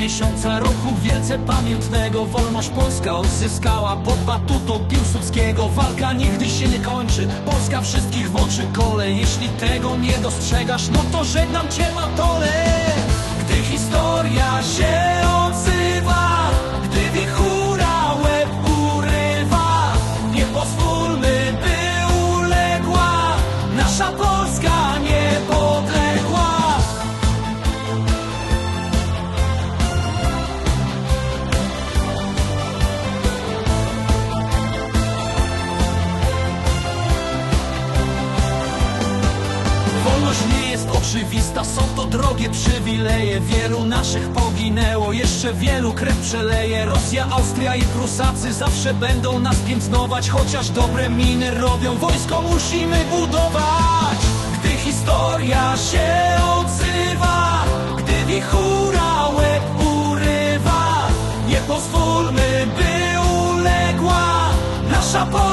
miesiąca roku wielce pamiętnego. Wolność Polska odzyskała pod batutą Piłsudskiego. Walka nigdy się nie kończy, Polska wszystkich w oczy kole. Jeśli tego nie dostrzegasz, no to żegnam cię matole oczywista, są to drogie przywileje. Wielu naszych poginęło, jeszcze wielu krew przeleje. Rosja, Austria i Prusacy zawsze będą nas piętnować Chociaż dobre miny robią, wojsko musimy budować Gdy historia się odzywa Gdy wichura łeb urywa. Nie pozwólmy, by uległa Nasza Polska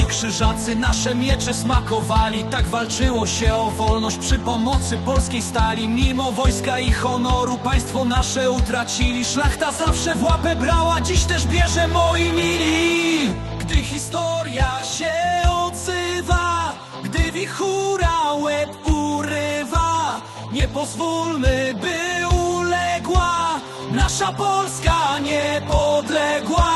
i Krzyżacy nasze miecze smakowali. Tak walczyło się o wolność przy pomocy polskiej stali. Mimo wojska i honoru państwo nasze utracili. Szlachta zawsze w łapę brała, dziś też bierze moi mili. Gdy historia się odzywa Gdy wichura łeb urywa Nie pozwólmy, by uległa. Nasza Polska niepodległa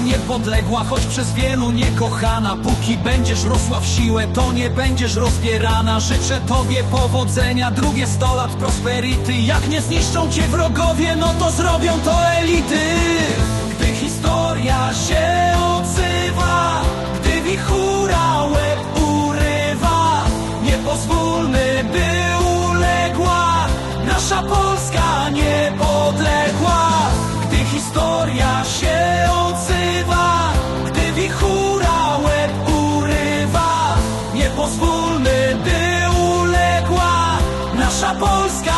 niepodległa, choć przez wielu niekochana. Póki będziesz rosła w siłę, to nie będziesz rozbierana. Życzę tobie powodzenia, drugie sto lat prosperity. Jak nie zniszczą cię wrogowie, no to zrobią to Polska. niepodległa